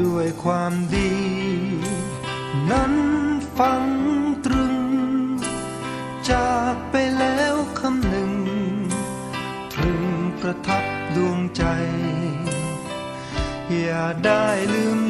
ด้วยความดี นั้นฟังตรึง จากไปแล้วคำหนึ่ง ตรึงประทับดวงใจ อย่าได้ลืม